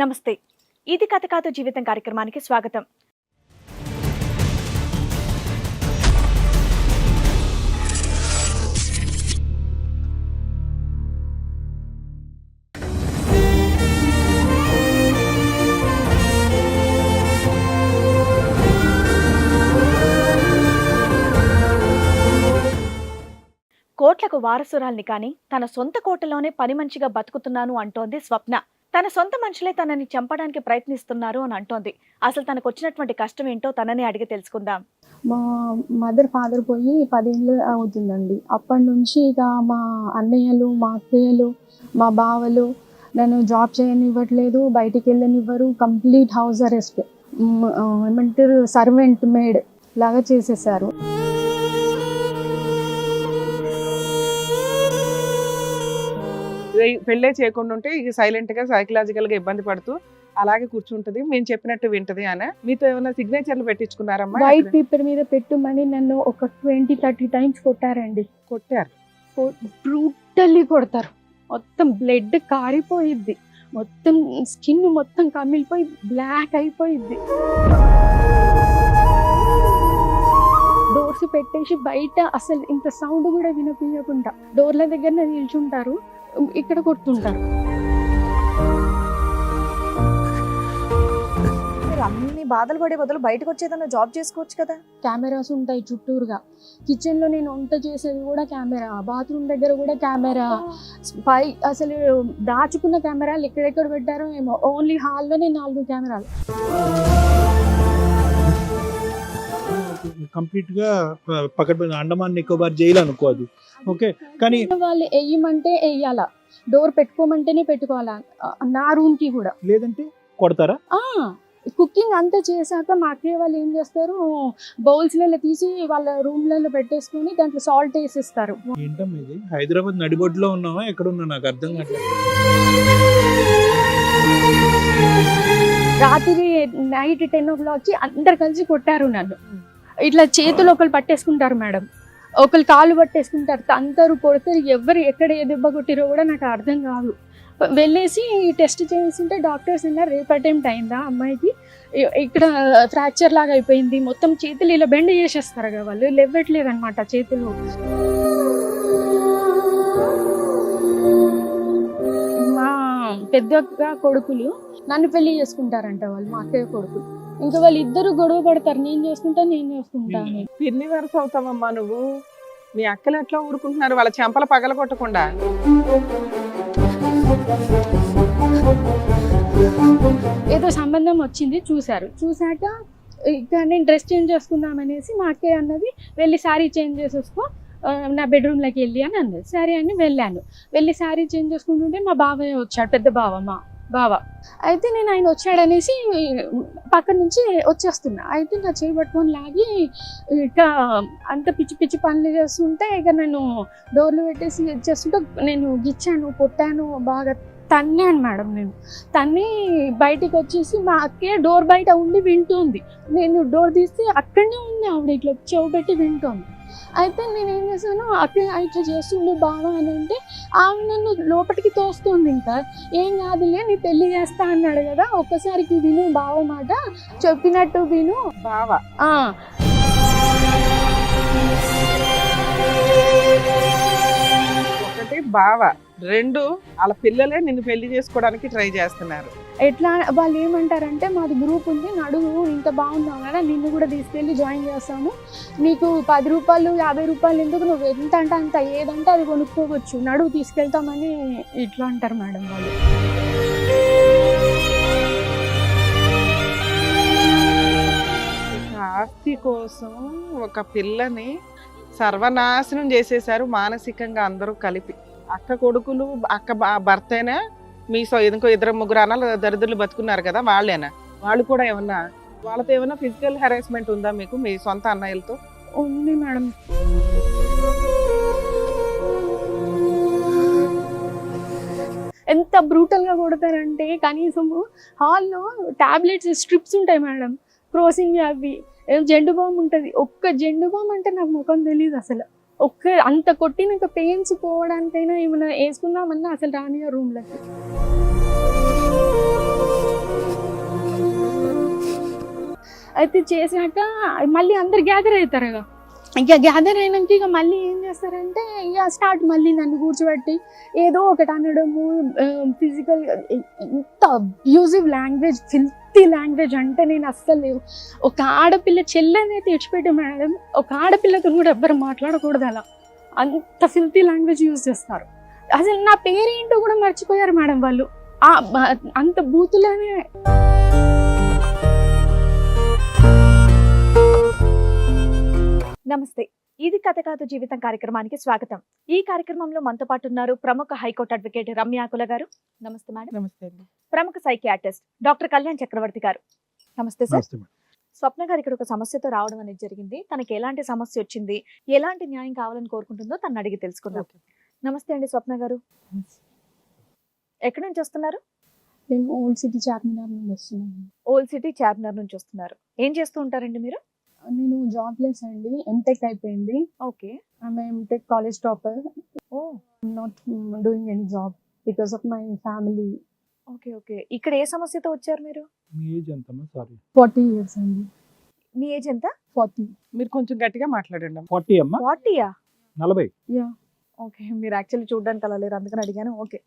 నమస్తే. ఇది కథ కాదు జీవితం కార్యక్రమానికి స్వాగతం. కోట్లకు వారసురాల్ని కానీ తన సొంత కోటలోనే పని మంచిగా బతుకుతున్నాను అంటోంది స్వప్న. తన సొంత మనుషులే తనని చంపడానికి ప్రయత్నిస్తున్నారు అని అంటోంది. అసలు తనకు వచ్చినటువంటి కష్టం ఏంటో తననే అడిగి తెలుసుకుందాం. మా మదర్ ఫాదర్ పోయి పదేళ్ళు అవుతుందండి. అప్పటి నుంచి ఇక మా అన్నయ్యలు మా అక్కయ్యలు మా బావలు నన్ను జాబ్ చేయనివ్వట్లేదు బయటికి వెళ్ళనివ్వరు కంప్లీట్ హౌస్ అరెస్ట్. ఏమంటారు సర్వెంట్ మేడ్ లాగా చేసేసారు. పెళ్ళే చేయకుండా ఉంటే ఇక సైలెంట్గా సైకలాజికల్గా ఇబ్బంది పడుతూ అలాగే కూర్చుంటది. మేము చెప్పినట్టు వింటది అని మీతో ఏమైనా సిగ్నేచర్లు పెట్టించుకున్నారమ్మా? వైట్ పేపర్ మీద పెట్టుమని నన్ను ఒక ట్వంటీ థర్టీ టైమ్స్ కొట్టారండి. కొట్టారు. బ్రూటల్లీ కొడతారు. మొత్తం బ్లడ్ కారిపోయిద్ది. మొత్తం స్కిన్ మొత్తం కమిలిపోయి బ్లాక్ అయిపోయిద్ది. డోర్స్ పెట్టేసి బయట అసలు ఇంత సౌండ్ కూడా వినిపించకుండా డోర్ల దగ్గర నిల్చుంటారు. ఇక్కడ కొడుతుంటారు అన్ని బాధలు పడే బదులు బయటకు వచ్చేదన్న జాబ్ చేసుకోవచ్చు కదా? కెమెరాస్ ఉంటాయి చుట్టూరుగా. కిచెన్లో నేను వంట చేసేది కూడా కెమెరా బాత్రూమ్ దగ్గర కూడా కెమెరా. పై అసలు దాచుకున్న కెమెరాలు ఎక్కడెక్కడ పెట్టారో ఏమో. ఓన్లీ హాల్లోనే నాలుగు కెమెరాలు. కంప్లీట్గా పక్కన అండమాన్ నికోబార్ జైలు అనుకో అది. ఓకే కానీ వాళ్ళు వెయ్యమంటే వెయ్యాలా డోర్ పెట్టుకోమంటేనే పెట్టుకోవాలా? నా రూమ్కి కూడా. లేదంటే కొడతారా? కుకింగ్ అంతా చేశాక మా అక్కయ్య వాళ్ళు ఏం చేస్తారు? బౌల్స్లలో తీసి వాళ్ళ రూమ్లలో పెట్టేసుకొని దాంట్లో సాల్ట్ వేసిస్తారు. ఏంటమ్మా ఇది? హైదరాబాద్ నడిబొడ్డులో ఉన్నావా? ఎక్కడ ఉన్నా నాకు అర్థం కావట్లేదు రాత్రి నైట్ టెన్ ఓ క్లాక్కి అందరు కలిసి కొట్టారు నన్ను. ఇట్లా చేతులు ఒకరు పట్టేసుకుంటారు మేడం. ఒకరు కాలు పట్టేసుకుంటారు. అందరూ కొడతారు ఎవరు ఎక్కడ ఏ దెబ్బ కొట్టిరో కూడా నాకు అర్థం కాదు. వెళ్ళేసి టెస్ట్ చేసింటే డాక్టర్స్ అన్నారు రేపటి టైం అయిందా అమ్మాయికి? ఇక్కడ ఫ్రాక్చర్ లాగా అయిపోయింది. మొత్తం చేతులు ఇలా బెండ్ చేసేస్తారు కదా వాళ్ళు. లేవట్లేదు అనమాట చేతులు. మా పెద్ద కొడుకులు నన్ను పెళ్ళి చేసుకుంటారంట వాళ్ళు మా అక్కయ్య కొడుకులు. ఇంకా వాళ్ళు ఇద్దరు గొడవ పడతారు. నేను చేసుకుంటా నేను చేసుకుంటా అని. పిన్ని వరుస అవుతావమ్మా నువ్వు. మీ అక్కలు ఎట్లా ఊరుకుంటున్నారు? వాళ్ళ చెంపల పగల కొట్టకుండా ఏదో సంబంధం వచ్చింది చూశారు. చూశాక ఇక నేను డ్రెస్ చేంజ్ చేసుకుందాం అనేసి మా అక్కయ్య అన్నది వెళ్ళి శారీ చేంజ్ చేసేసుకో. ఆ, నా బెడ్రూమ్లోకి వెళ్ళి అని అన్నది. సరే అని వెళ్ళాను. వెళ్ళి శారీ చేంజ్ చేసుకుంటుంటే మా బావయ్య వచ్చాడు పెద్ద బావ మా బావ. అయితే నేను ఆయన వచ్చాడనేసి పక్క నుంచి వచ్చేస్తున్నా. అయితే నా చేయి పట్టుకొని లాగి ఇక అంత పిచ్చి పిచ్చి పనులు చేస్తుంటే ఇక నేను డోర్లు పెట్టేసి చేస్తుంటే నేను గిచ్చాను కొట్టాను బాగా తన్నాను మేడం నేను. తన్ని బయటికి వచ్చేసి మా అక్కే డోర్ బయట ఉండి వింటుంది. నేను డోర్ తీస్తే అక్కడనే ఉంది ఆవిడ ఇట్లా చెవు పెట్టి వింటుంది. అయితే నేను ఏం చేశాను అక్క ఇట్లా చేస్తుండు బాగా అని అంటే ఆమె నన్ను లోపలికి తోస్తుంది ఇంకా. ఏం కాదులే నీ పెళ్ళి చేస్తా అన్నాడు కదా ఒక్కసారికి విను బావ మాట. చెప్పినట్టు విను. బావ? ఒకటి బావ రెండు వాళ్ళ పిల్లలే నిన్ను పెళ్ళి చేసుకోవడానికి ట్రై చేస్తున్నారు. ఎట్లా వాళ్ళు ఏమంటారంటే మాది గ్రూప్ ఉంది నడువు ఇంత బాగున్నావు కదా నిన్ను కూడా తీసుకెళ్ళి జాయిన్ చేస్తాము. నీకు పది రూపాయలు యాభై రూపాయలు ఎందుకు? నువ్వు ఎంత అంటే అంత ఏదంటే అది కొనుక్కోవచ్చు. నడువు తీసుకెళ్తామని ఇట్లా అంటారు మేడం వాళ్ళు. ఆస్తి కోసం ఒక పిల్లని సర్వనాశనం చేసేశారు మానసికంగా అందరూ కలిపి. అక్క కొడుకులు అక్క బ- భర్తేనా మీ సో ఇంకో ఇద్దరు ముగ్గురు అన్నలు దరిద్రులు బతుకున్నారు కదా వాళ్ళేనా? వాళ్ళు కూడా ఏమన్నా వాళ్ళతో ఏమైనా ఫిజికల్ హెరాస్మెంట్ ఉందా మీకు మీ సొంత అన్నయ్యలతో? ఉంది మేడం. ఎంత బ్రూటల్గా కొడతారంటే కనీసము హాల్లో టాబ్లెట్స్ స్ట్రిప్స్ ఉంటాయి మేడం. క్రోసింగ్ అవి జెండు బామ్ ఉంటుంది. ఒక్క జెండు బామ్ అంటే నాకు ముఖం తెలియదు అసలు. ఒక్క అంత కొట్టినాక పెయిన్స్ పోవడానికైనా ఏమైనా వేసుకుందామన్నా అసలు రాని ఆ రూమ్లోకి అయితే చేసినాక మళ్ళీ అందరు గ్యాదర్ అవుతారు కదా ఇక గ్యాదర్ అయినాక ఇక మళ్ళీ ఏం చేస్తారంటే ఇక స్టార్ట్ మళ్ళీ నన్ను కూర్చోబెట్టి ఏదో ఒకటి అనడము ఫిజికల్ ఇంత అబ్యూజివ్ లాంగ్వేజ్ ఫిల్తీ లాంగ్వేజ్ అంటే నేను అస్సలు లేవు ఒక ఆడపిల్ల చెల్లెనే తెచ్చిపెట్టి మేడం ఒక ఆడపిల్లతో కూడా ఎవ్వరు మాట్లాడకూడదు అలా. అంత ఫిల్తీ లాంగ్వేజ్ యూజ్ చేస్తారు. అసలు నా పేరేంటో కూడా మర్చిపోయారు మేడం వాళ్ళు. అంత బూతులోనే నమస్తే. ఇది కథ కాదు జీవితం కార్యక్రమానికి స్వాగతం. ఈ కార్యక్రమంలో మనతో పాటు ఉన్నారు ప్రముఖ హైకోర్టు అడ్వకేట్ రమ్యాకుల గారు. నమస్తే మేడం. నమస్తే అండి. ప్రముఖ సైకియాట్రిస్ట్ డాక్టర్ కళ్యాణ్ చక్రవర్తి గారు. నమస్తే సార్. స్వప్న గారు ఇక్కడ ఒక సమస్యతో రావడం అనేది జరిగింది. తనకి ఎలాంటి సమస్య వచ్చింది? ఎలాంటి న్యాయం కావాలని కోరుకుంటుందో తను అడిగి తెలుసుకుందాం. నమస్తే అండి స్వప్న గారు. ఎక్కడి నుంచి వస్తున్నారు? నేను ఓల్డ్ సిటీ చార్మినార్ నుండి వస్తున్నాను. ఓల్డ్ సిటీ చార్మినార్ నుంచి వస్తున్నారు. ఏం చేస్తూ ఉంటారండి మీరు? నేను జాబ్లెస్ అండి ఎంటెక్ అయిపోయింది. ఓకే. ఆమె MTech college topper oh. Not doing any job because of my family okay okay. ఇక్కడ ఏ సమస్యతో వచ్చారు మీరు? మీ ఏజ్ ఎంతమ్మా? సారీ ఫార్టీ ఇయర్స్ అండి. మీ ఏజ్ ఎంత? ఫార్టీ మీరు కొంచెం గట్టిగా మాట్లాడండి అమ్మ. ఫార్టీ అమ్మా? ఫార్టీయా నలభై. యా ఓకే మీరు యాక్చువల్లీ చూడడానికి అలా లేరు అందుకని అడిగాను. ఓకే.